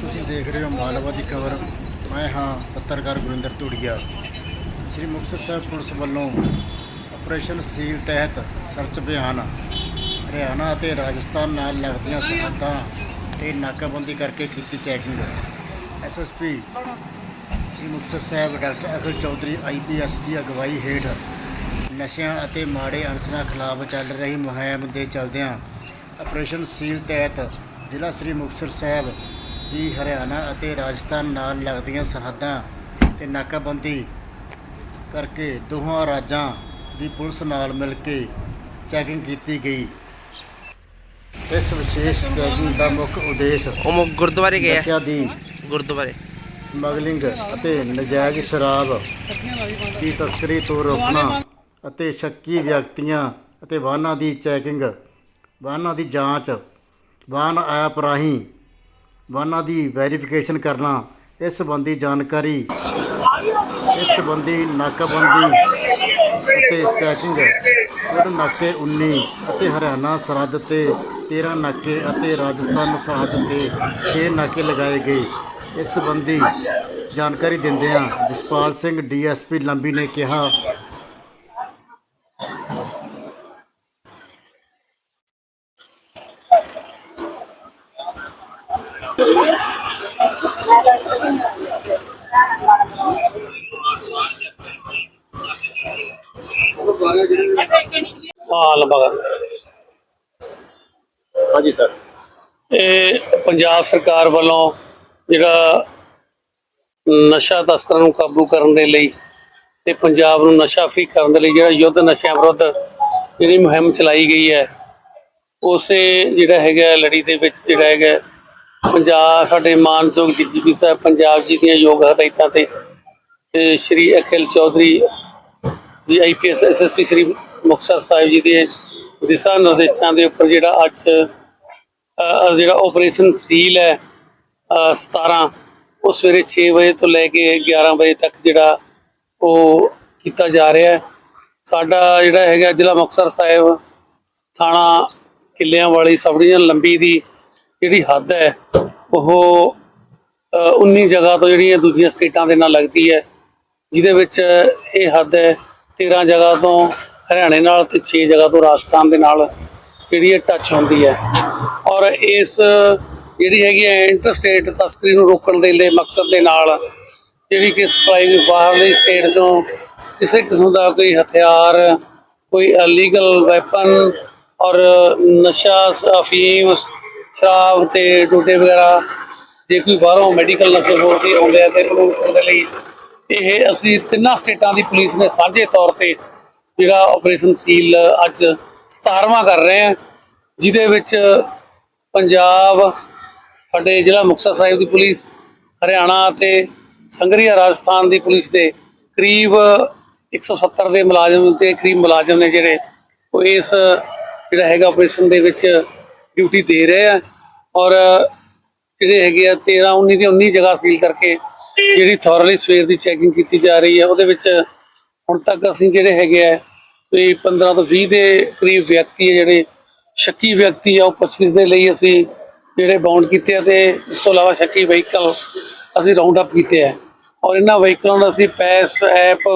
ਤੁਸੀਂ ਦੇਖ ਰਹੇ ਹੋ ਮਾਲਵਾ ਦੀ ਖਬਰ। ਮੈਂ ਹਾਂ ਪੱਤਰਕਾਰ ਗੁਰਿੰਦਰ ਧੂੜੀਆ। ਸ੍ਰੀ ਮੁਕਤਸਰ ਸਾਹਿਬ ਪੁਲਿਸ ਵੱਲੋਂ ਆਪਰੇਸ਼ਨ ਸੀਲ ਤਹਿਤ ਸਰਚ ਅਭਿਆਨ, ਹਰਿਆਣਾ ਅਤੇ ਰਾਜਸਥਾਨ ਨਾਲ ਲੱਗਦੀਆਂ ਸਰਹੱਦਾਂ ਤੇ ਨਾਕਾਬੰਦੀ ਕਰਕੇ ਕੀਤੀ checking. SSP Sri Muktsar Sahib doctor Akhil Chaudhary IPS ਦੀ ਅਗਵਾਈ ਹੇਠ ਨਸ਼ਿਆਂ ਅਤੇ ਮਾੜੇ ਅਨਸਰਾਂ ਖਿਲਾਫ ਚੱਲ ਰਹੀ ਮੁਹਿੰਮ ਦੇ ਚਲਦਿਆਂ ਆਪਰੇਸ਼ਨ ਸੀਲ ਤਹਿਤ ਜ਼ਿਲ੍ਹਾ ਸ੍ਰੀ ਮੁਕਤਸਰ ਸਾਹਿਬ ਦੀ ਹਰਿਆਣਾ ਅਤੇ ਰਾਜਸਥਾਨ ਨਾਲ ਲੱਗਦੀਆਂ ਸਰਹੱਦਾਂ ਤੇ ਨਾਕਾਬੰਦੀ ਕਰਕੇ ਦੋਹਾਂ ਰਾਜਾਂ ਦੀ ਪੁਲਿਸ ਨਾਲ ਮਿਲ ਕੇ ਚੈਕਿੰਗ ਕੀਤੀ ਗਈ। ਇਸ ਵਿਸ਼ੇਸ਼ ਚੈਕਿੰਗ ਦਾ ਮੁੱਖ ਉਦੇਸ਼ ਉਹ ਮੁ- ਗੁਰਦੁਆਰੇ ਗਏ ਆ। ਨਸ਼ਿਆਂ ਦੀ ਗੁਰਦੁਆਰੇ। ਸਮਗਲਿੰਗ ਅਤੇ ਨਜਾਇਜ਼ ਸ਼ਰਾਬ ਦੀ ਤਸਕਰੀ ਤੋਂ ਰੋਕਣਾ ਅਤੇ ਸ਼ੱਕੀ ਵਿਅਕਤੀਆਂ ਅਤੇ ਵਾਹਨਾਂ ਦੀ ਚੈਕਿੰਗ ਵਾਹਨਾਂ ਦੀ ਜਾਂਚ ਵਾਹਨ ਐਪ ਰਾਹੀਂ ਵਾਹਨਾਂ ਦੀ ਵੈਰੀਫਿਕੇਸ਼ਨ ਕਰਨਾ, ਇਸ ਸੰਬੰਧੀ ਜਾਣਕਾਰੀ, ਇਸ ਸੰਬੰਧੀ ਨਾਕਾਬੰਦੀ ਅਤੇ ਚੈਕਿੰਗ ਕੁੱਲ ਨਾਕੇ 19 ਅਤੇ ਹਰਿਆਣਾ ਸਰਹੱਦ ਤੇ 13 ਨਾਕੇ ਅਤੇ ਰਾਜਸਥਾਨ ਸਰਹੱਦ ਤੇ 6 ਨਾਕੇ ਲਗਾਏ ਗਏ। ਇਸ ਸੰਬੰਧੀ ਜਾਣਕਾਰੀ ਦਿੰਦਿਆਂ ਜਸਪਾਲ ਸਿੰਘ ਡੀਐਸਪੀ ਲੰਬੀ ਨੇ ਕਿਹਾ ਹਾਂ ਲੰਬਾ ਹਾਂਜੀ ਸਰ। ਇਹ ਪੰਜਾਬ ਸਰਕਾਰ ਵੱਲੋਂ ਜਿਹੜਾ ਨਸ਼ਾ ਤਸਕਰਾਂ ਨੂੰ ਕਾਬੂ ਕਰਨ ਦੇ ਲਈ ਤੇ ਪੰਜਾਬ ਨੂੰ ਨਸ਼ਾ ਫ੍ਰੀ ਕਰਨ ਦੇ ਲਈ ਜਿਹੜਾ ਯੁੱਧ ਨਸ਼ਿਆਂ ਵਿਰੁੱਧ ਜਿਹੜੀ ਮੁਹਿੰਮ ਚਲਾਈ ਗਈ ਹੈ ਉਸੇ ਜਿਹੜਾ ਹੈਗਾ ਲੜੀ ਦੇ ਵਿੱਚ ਜਿਹੜਾ ਹੈਗਾ ਪੰਜਾਬ ਸਾਡੇ ਮਾਨਯੋਗ ਡੀਜੀਪੀ ਸਾਹਿਬ ਪੰਜਾਬ ਜੀ ਦੀਆਂ ਯੋਗ ਹਦਾਇਤਾਂ ਤੇ ਤੇ ਸ਼੍ਰੀ ਅਖਿਲ ਚੌਧਰੀ ਜੀ ਆਈਪੀਐਸ ਐਸਐਸਪੀ ਸ਼੍ਰੀ ਮੁਕਤਸਰ ਸਾਹਿਬ ਜੀ ਦੇ ਦਿਸ਼ਾ ਨਿਰਦੇਸ਼ਾਂ ਦੇ ਉੱਪਰ ਜਿਹੜਾ ਅੱਜ ਜਿਹੜਾ ਆਪਰੇਸ਼ਨ ਸੀਲ ਹੈ ਅ, 17 ਉਹ ਸਵੇਰੇ 6 ਵਜੇ ਤੋਂ ਲੈ ਕੇ 11 ਵਜੇ ਤੱਕ ਜਿਹੜਾ ਉਹ ਕੀਤਾ ਜਾ ਰਿਹਾ ਹੈ। ਸਾਡਾ ਜਿਹੜਾ ਹੈਗਾ ਜ਼ਿਲ੍ਹਾ ਮੁਕਤਸਰ ਸਾਹਿਬ ਥਾਣਾ ਕਿੱਲਿਆਂ ਵਾਲੀ ਸਬ ਡਿਵੀਜ਼ਨ ਲੰਬੀ ਦੀ ਜਿਹੜੀ ਹੱਦ ਹੈ ਉਹ ਅ, 19 ਜਗ੍ਹਾ ਤੋਂ ਜਿਹੜੀਆਂ ਦੂਜੀਆਂ ਸਟੇਟਾਂ ਦੇ ਨਾਲ ਲੱਗਦੀ ਹੈ ਜਿਹਦੇ ਵਿੱਚ ਇਹ ਹੱਦ ਹੈ 13 ਜਗ੍ਹਾ ਤੋਂ ਹਰਿਆਣੇ ਨਾਲ ਤੇ 6 ਜਗ੍ਹਾ ਤੋਂ ਰਾਜਸਥਾਨ ਦੇ ਨਾਲ ਜਿਹੜੀ ਇਹ ਟੱਚ ਹੁੰਦੀ ਹੈ। ਔਰ ਇਸ ਜਿਹੜੀ ਹੈਗੀ ਹੈ ਇੰਟਰਸਟੇਟ ਤਸਕਰੀ ਨੂੰ ਰੋਕਣ ਦੇ ਲਈ ਮਕਸਦ ਦੇ ਨਾਲ ਜਿਹੜੀ ਕਿ ਸਪਲਾਈ ਬਾਹਰਲੀ ਸਟੇਟ ਤੋਂ ਕਿਸੇ ਕਿਸਮ ਦਾ ਕੋਈ ਹਥਿਆਰ ਕੋਈ ਅਲੀਗਲ ਵੈਪਨ ਔਰ ਨਸ਼ਾ ਅਫੀਮ ਸ਼ਰਾਬ ਤੇ ਡੋਡੇ ਵਗੈਰਾ ਜੇ ਕੋਈ ਬਾਹਰੋਂ ਮੈਡੀਕਲ ਨਸ਼ੇ ਹੋਰ ਕੇ ਆਉਂਦੇ ਆ ਤੇ ਉਹਦੇ ਲਈ ਇਹ ਅਸੀਂ ਤਿੰਨਾਂ ਸਟੇਟਾਂ ਦੀ ਪੁਲਿਸ ਨੇ ਸਾਂਝੇ ਤੌਰ ਤੇ ਜਿਹੜਾ ਆਪਰੇਸ਼ਨ ਸੀਲ ਅੱਜ 17ਵਾਂ ਕਰ ਰਹੇ ਆ, ਜਿਹਦੇ ਵਿੱਚ ਪੰਜਾਬ, ਸਾਡੇ ਜ਼ਿਲ੍ਹਾ ਮੁਕਤਸਰ ਸਾਹਿਬ ਦੀ ਪੁਲਿਸ, ਹਰਿਆਣਾ ਅਤੇ ਸੰਗਰੀਆ ਰਾਜਸਥਾਨ ਦੀ ਪੁਲਿਸ ਦੇ ਕਰੀਬ 170 ਦੇ ਮੁਲਾਜ਼ਮ ਤੇ ਕਰੀਬ ਮੁਲਾਜ਼ਮ ਨੇ ਜਿਹੜੇ, ਉਹ ਇਸ ਜਿਹੜਾ ਹੈਗਾ ਆਪਰੇਸ਼ਨ ਦੇ ਵਿੱਚ ਡਿਊਟੀ ਦੇ ਰਹੇ ਆ। ਔਰ ਜਿਹੜੇ ਹੈਗੇ ਆ 13 19 ਦੀ 19 ਜਗ੍ਹਾ ਸੀਲ ਕਰਕੇ ਜਿਹੜੀ ਥੋਰਲੀ ਸਵੇਰ ਦੀ ਚੈਕਿੰਗ ਕੀਤੀ ਜਾ ਰਹੀ ਹੈ ਉਹਦੇ ਵਿੱਚ ਹੁਣ ਤੱਕ ਅਸੀਂ ਜਿਹੜੇ ਹੈਗੇ ਆ, ਕੋਈ 15 ਤੋਂ 20 ਦੇ ਕਰੀਬ ਵਿਅਕਤੀ ਹੈ ਜਿਹੜੇ, ਸ਼ੱਕੀ ਵਿਅਕਤੀ ਆ, ਉਹ ਪੁੱਛਗਿੱਛ ਦੇ ਲਈ ਅਸੀਂ ਜਿਹੜੇ ਬਾਉਂਡ ਕੀਤੇ ਆ ਤੇ ਇਸ ਤੋਂ ਇਲਾਵਾ ਸ਼ੱਕੀ ਵਹੀਕਲ ਅਸੀਂ ਰਾਉਂਡ ਅਪ ਕੀਤੇ ਆ। ਔਰ ਇਹਨਾਂ ਵਹੀਕਲਾਂ ਦਾ ਅਸੀਂ ਪੈਸ ਐਪ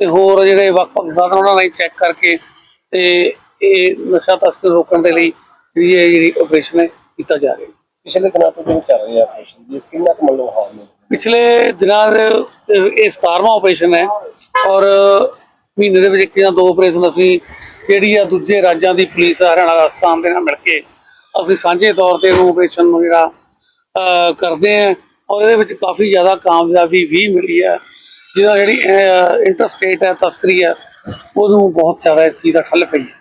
ਤੇ ਹੋਰ ਜਿਹੜੇ ਵੱਖ-ਵੱਖ ਸਾਧਨ ਉਹਨਾਂ ਨਾਲ ਚੈੱਕ ਕਰਕੇ ਤੇ ਇਹ ਨਸ਼ਾ ਤਸਕਰ ਰੋਕਣ ਦੇ ਲਈ ਜਿਹੜੀ ਇਹ ਜਿਹੜੀ ਆਪਰੇਸ਼ਨ ਹੈ ਕੀਤਾ ਜਾ ਰਿਹਾ ਪਿਛਲੇ ਦਿਨਾਂ ਤੋਂ ਜਿਹੜੀ ਚੱਲ ਰਹੀ ਆਪਰੇਸ਼ਨ ਦੀ ਕਿੰਨਾ ਕੁ ਮਤਲਬ ਹਾਲ ਨੇ? ਪਿਛਲੇ ਦਿਨਾਂ ਇਹ 17ਵਾਂ ਆਪਰੇਸ਼ਨ ਹੈ ਔਰ ਮਹੀਨੇ ਦੇ ਵਿੱਚ ਇੱਕ ਜਾਂ ਦੋ ਆਪਰੇਸ਼ਨ ਅਸੀਂ ਜਿਹੜੀ ਆ ਦੂਜੇ ਰਾਜਾਂ ਦੀ ਪੁਲਿਸ ਹਰਿਆਣਾ ਰਾਜਸਥਾਨ ਦੇ ਨਾਲ ਮਿਲ ਕੇ ਅਸੀਂ ਸਾਂਝੇ ਤੌਰ ਤੇ ਉਹ ਆਪਰੇਸ਼ਨ ਨੂੰ ਜਿਹੜਾ ਕਰਦੇ ਆ ਔਰ ਇਹਦੇ ਵਿੱਚ ਕਾਫੀ ਜ਼ਿਆਦਾ ਕਾਮਯਾਬੀ ਵੀ ਮਿਲੀ ਹੈ। ਜਿਹਦਾ ਜਿਹੜੀ ਇੰਟਰਸਟੇਟ ਹੈ ਤਸਕਰੀ ਹੈ ਉਹਨੂੰ ਬਹੁਤ ਜ਼ਿਆਦਾ ਇਸ ਚੀਜ਼ ਦਾ ਠੱਲ ਪਈ ਹੈ।